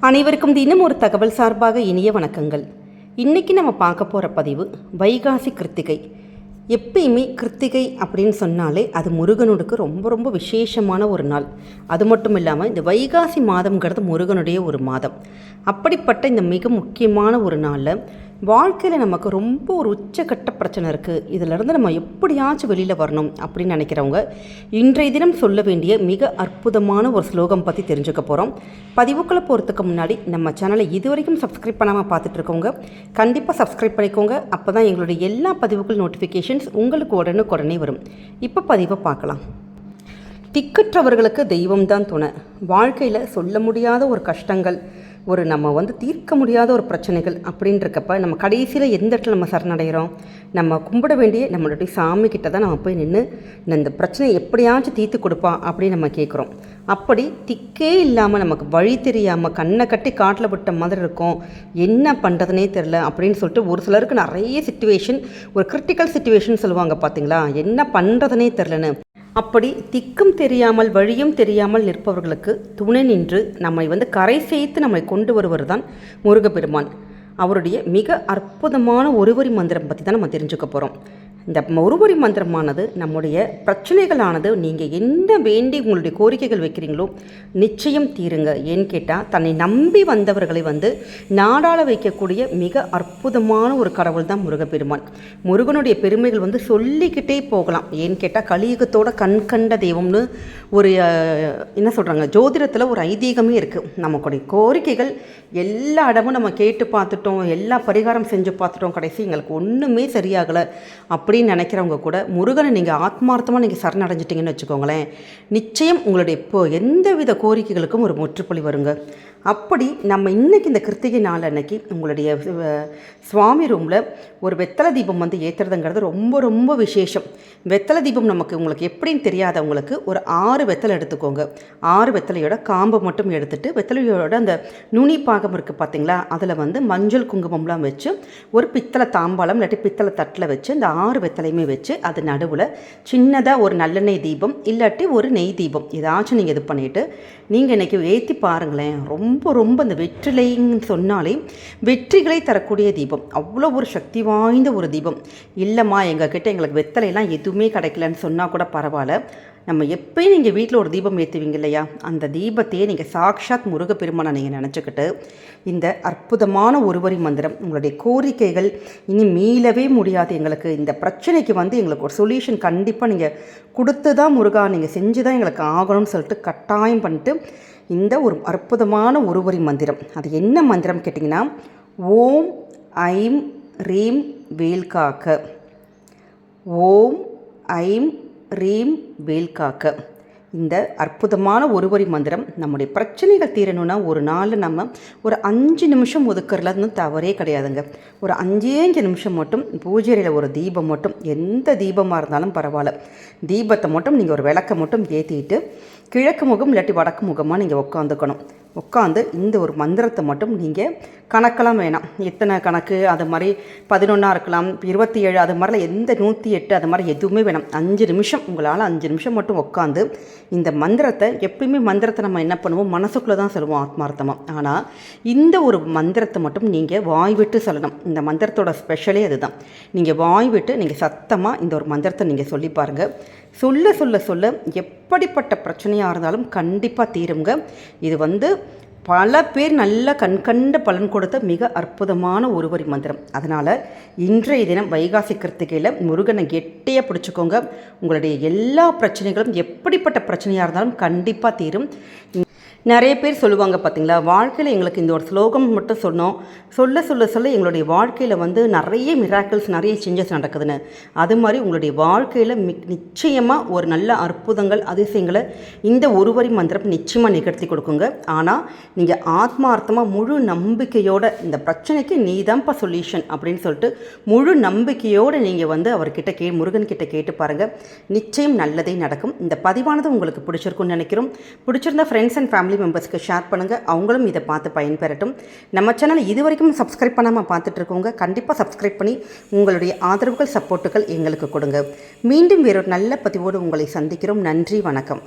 அனைவருக்கும் தினம் ஒரு தகவல் சார்பாக இனிய வணக்கங்கள். இன்றைக்கி நம்ம பார்க்க போகிற பதிவு வைகாசி கிருத்திகை. எப்பயுமே கிருத்திகை அப்படின்னு சொன்னாலே அது முருகனுக்கு ரொம்ப ரொம்ப விசேஷமான ஒரு நாள். அது மட்டும் இல்லாமல் இந்த வைகாசி மாதம்ங்கிறது முருகனுடைய ஒரு மாதம். அப்படிப்பட்ட இந்த மிக முக்கியமான ஒரு நாளில் வாழ்க்கையில் நமக்கு ரொம்ப ஒரு உச்சக்கட்ட பிரச்சனை இருக்குது இதிலிருந்து நம்ம எப்படியாச்சும் வெளியில் வரணும் அப்படின்னு நினைக்கிறவங்க இன்றைய தினம் சொல்ல வேண்டிய மிக அற்புதமான ஒரு ஸ்லோகம் பற்றி தெரிஞ்சுக்க போகிறோம் பதிவுக்குள்ளே போகிறதுக்கு முன்னாடி நம்ம சேனலை இது வரைக்கும் சப்ஸ்கிரைப் பண்ணாமல் பார்த்துட்ருக்கோங்க கண்டிப்பாக சப்ஸ்கிரைப் பண்ணிக்கோங்க. அப்போ தான் எங்களுடைய எல்லா பதிவுகள் நோட்டிஃபிகேஷன்ஸ் உங்களுக்கு உடனுக்குடனே வரும். இப்போ பதிவை பார்க்கலாம். திக்கற்றவர்களுக்கு தெய்வம்தான் துணை. வாழ்க்கையில் சொல்ல முடியாத ஒரு கஷ்டங்கள் ஒரு நம்ம வந்து தீர்க்க முடியாத ஒரு பிரச்சனைகள் அப்படின்றக்கப்ப நம்ம கடைசியில் எந்த இடத்துல நம்ம சரணடைகிறோம்? நம்ம கும்பிட வேண்டிய நம்மளுடைய சாமி கிட்ட தான் நம்ம போய் நின்று இந்த பிரச்சனையை எப்படியாச்சும் தீர்த்து கொடுப்பா அப்படின்னு நம்ம கேட்குறோம். அப்படி திக்கே இல்லாமல் நமக்கு வழி தெரியாமல் கண்ணை கட்டி காட்டில் விட்ட மாதிரி இருக்கும். என்ன பண்ணுறதுனே தெரில அப்படின்னு சொல்லிட்டு ஒரு சிலருக்கு நிறைய சுச்சுவேஷன் ஒரு கிரிட்டிக்கல் சுச்சுவேஷன் சொல்லுவாங்க பார்த்தீங்களா என்ன பண்ணுறதுனே தெரிலன்னு அப்படி திக்கும் தெரியாமல் வழியும் தெரியாமல் நிற்பவர்களுக்கு துணை நின்று நம்மை வந்து கரை சேர்த்து நம்மை கொண்டு வருவர் தான் முருகப்பெருமான். அவருடைய மிக அற்புதமான ஒருவரி மந்திரம் பற்றி தான் நம்ம தெரிஞ்சுக்க போகிறோம் இந்த ஒருமுறை மந்திரமானது நம்முடைய பிரச்சனைகளானது நீங்கள் என்ன வேண்டி உங்களுடைய கோரிக்கைகள் வைக்கிறீங்களோ நிச்சயம் தீருங்க. ஏன்னு கேட்டால் தன்னை நம்பி வந்தவர்களை வந்து நாடாள வைக்கக்கூடிய மிக அற்புதமான ஒரு கடவுள் தான் முருகப்பெருமான். முருகனுடைய பெருமைகள் வந்து சொல்லிக்கிட்டே போகலாம். ஏன்னு கேட்டால் கலியுகத்தோட கண் கண்ட தெய்வம்னு ஒரு என்ன சொல்கிறாங்க ஜோதிடத்தில் ஒரு ஐதீகமே இருக்குது நமக்குடைய கோரிக்கைகள் எல்லா இடமும் நம்ம கேட்டு பார்த்துட்டோம் எல்லா பரிகாரம் செஞ்சு பார்த்துட்டோம் கடைசி எங்களுக்கு ஒன்றுமே சரியாகலை. அப்படி அப்படின்னு நினைக்கிறவங்க கூட முருகனை நீங்கள் ஆத்மார்த்தமாக நீங்கள் சரணடைஞ்சிட்டிங்கன்னு வச்சுக்கோங்களேன். நிச்சயம் உங்களுடைய இப்போ எந்தவித கோரிக்கைகளுக்கும் ஒரு முற்றுப்புள்ளி வருங்க. அப்படி நம்ம இன்னைக்கு இந்த கிருத்திகை நாள் அன்னைக்கு உங்களுடைய சுவாமி ரூமில் ஒரு வெத்தலை தீபம் வந்து ஏற்றுறதுங்கிறது ரொம்ப ரொம்ப விசேஷம். வெத்தலை தீபம் நமக்கு உங்களுக்கு எப்படின்னு தெரியாதவங்களுக்கு ஒரு ஆறு வெத்தலை எடுத்துக்கோங்க. ஆறு வெத்தலையோட காம்பை மட்டும் எடுத்துகிட்டு வெத்தலையோட அந்த நுனி பாகம் இருக்குது பார்த்தீங்களா அதில் வந்து மஞ்சள் குங்குமம்லாம் வச்சு ஒரு பித்தளை தாம்பாளம் இல்லாட்டி பித்தளை தட்டில் வச்சு இந்த ஆறு வெத்தலையுமே வச்சு அது நடுவில் சின்னதாக ஒரு நல்லெண்ணெய் தீபம் இல்லாட்டி ஒரு நெய் தீபம். ஏதாச்சும் நீங்கள் இது பண்ணிவிட்டு நீங்கள் இன்றைக்கி ஏற்றி பாருங்களேன் ரொம்ப ரொம்ப ரொம்ப இந்த வெற்றிலைன்னு சொன்னாலே வெற்றிகளை தரக்கூடிய தீபம். அவ்வளோ ஒரு சக்தி வாய்ந்த ஒரு தீபம். இல்லைம்மா எங்கள் கிட்டே எங்களுக்கு வெத்தலையெல்லாம் எதுவுமே கிடைக்கலன்னு சொன்னால் கூட பரவாயில்ல. நம்ம எப்பயும் நீங்கள் வீட்டில் ஒரு தீபம் ஏற்றுவீங்க இல்லையா? அந்த தீபத்தையே நீங்கள் சாக்ஷாத் முருகப்பெருமானை நீங்கள் நினச்சிக்கிட்டு இந்த அற்புதமான ஒருவரி மந்திரம் உங்களுடைய கோரிக்கைகள் இனி மீளவே முடியாது. எங்களுக்கு இந்த பிரச்சனைக்கு வந்து எங்களுக்கு ஒரு சொல்யூஷன் கண்டிப்பாக நீங்கள் கொடுத்து தான் முருகா நீங்கள் செஞ்சு தான் எங்களுக்கு ஆகணும்னு சொல்லிட்டு கட்டாயம் பண்ணிட்டு இந்த ஒரு அற்புதமான ஒருவரி மந்திரம். அது என்ன மந்திரம் கேட்டிங்கன்னா ஓம் ஐம் ரீம் வேல்காக்க. ஓம் ஐம் ரீம் வேல்காக்க. இந்த அற்புதமான ஒருவரி மந்திரம் நம்முடைய பிரச்சனைகள் தீரணும்னா ஒரு நாளில் நம்ம ஒரு அஞ்சு நிமிஷம் ஒதுக்குறதுல தவறே கிடையாதுங்க. ஒரு அஞ்சே அஞ்சு நிமிஷம் மட்டும் பூஜையில் ஒரு தீபம் மட்டும் எந்த தீபமாக இருந்தாலும் பரவாயில்ல. தீபத்தை மட்டும் நீங்கள் ஒரு விளக்கை மட்டும் ஏற்றிட்டு கிழக்கு முகம் இல்லாட்டி வடக்கு முகமாக நீங்கள் உட்காந்துக்கணும் உட்காந்து இந்த ஒரு மந்திரத்தை மட்டும் நீங்கள் கணக்கெல்லாம் வேணாம். எத்தனை கணக்கு? அது மாதிரி பதினொன்றா இருக்கலாம் இருபத்தி ஏழு அது மாதிரிலாம் எந்த நூற்றி எட்டு அது மாதிரி எதுவுமே வேணாம். அஞ்சு நிமிஷம் உங்களால் அஞ்சு நிமிஷம் மட்டும் உட்காந்து இந்த மந்திரத்தை எப்பயுமே மந்திரத்தை நம்ம என்ன பண்ணுவோம்? மனசுக்குள்ளே தான் சொல்லுவோம் ஆத்மார்த்தமாக ஆனால் இந்த ஒரு மந்திரத்தை மட்டும் நீங்கள் வாய் விட்டு சொல்லணும். இந்த மந்திரத்தோட ஸ்பெஷலே அதுதான். நீங்கள் வாய் விட்டு நீங்கள் சத்தமாக இந்த ஒரு மந்திரத்தை நீங்கள் சொல்லி பாருங்கள் சொல்ல சொல்ல சொல்ல எப்படிப்பட்ட பிரச்சனையாக இருந்தாலும் கண்டிப்பாக தீருங்க. இது வந்து பல பேர் நல்ல கண்கண்ட பலன் கொடுத்த மிக அற்புதமான ஒருவரி மந்திரம். அதனால் இன்றைய தினம் வைகாசி கிருத்திகையில் முருகனை கெட்டியாக பிடிச்சிக்கோங்க. உங்களுடைய எல்லா பிரச்சனைகளும் எப்படிப்பட்ட பிரச்சனையாக இருந்தாலும் கண்டிப்பாக தீரும். நிறைய பேர் சொல்லுவாங்க பார்த்தீங்களா வாழ்க்கையில் எங்களுக்கு இந்த ஒரு ஸ்லோகம் மட்டும் சொன்னோம். சொல்ல சொல்ல சொல்ல எங்களுடைய வாழ்க்கையில் வந்து நிறைய மிராக்கிள்ஸ் நிறைய சேஞ்சஸ் நடக்குதுன்னு. அது மாதிரி உங்களுடைய வாழ்க்கையில் மி நிச்சயமாக ஒரு நல்ல அற்புதங்கள் அதிசயங்களை இந்த ஒருவரி மந்திரம் நிச்சயமாக நிகழ்த்தி கொடுக்குங்க. ஆனால் நீங்கள் ஆத்மார்த்தமாக முழு நம்பிக்கையோட இந்த பிரச்சனைக்கு நீ தான்ப்பா சொல்யூஷன் அப்படின்னு சொல்லிட்டு முழு நம்பிக்கையோடு நீங்கள் வந்து அவர்கிட்ட கே முருகன் கிட்ட கேட்டு பாருங்கள் நிச்சயம் நல்லதே நடக்கும். இந்த பதிவானது உங்களுக்கு பிடிச்சிருக்கும்னு நினைக்கிறோம். பிடிச்சிருந்தா ஃப்ரெண்ட்ஸ் அண்ட் ஃபேமிலி மெம்பர்ஸ்க்கு ஷேர் பண்ணுங்கள் அவங்களும் இதை பார்த்து பயன்பெறட்டும். நம்ம சேனல் இது வரைக்கும் சப்ஸ்கிரைப் பண்ணாமல் பார்த்துட்ருக்கவங்க கண்டிப்பாக சப்ஸ்கிரைப் பண்ணி உங்களுடைய ஆதரவுகள் சப்போர்ட்டுகள் எங்களுக்கு கொடுங்க. மீண்டும் வேறொரு நல்ல பதிவோடு உங்களை சந்திக்கிறோம். நன்றி வணக்கம்.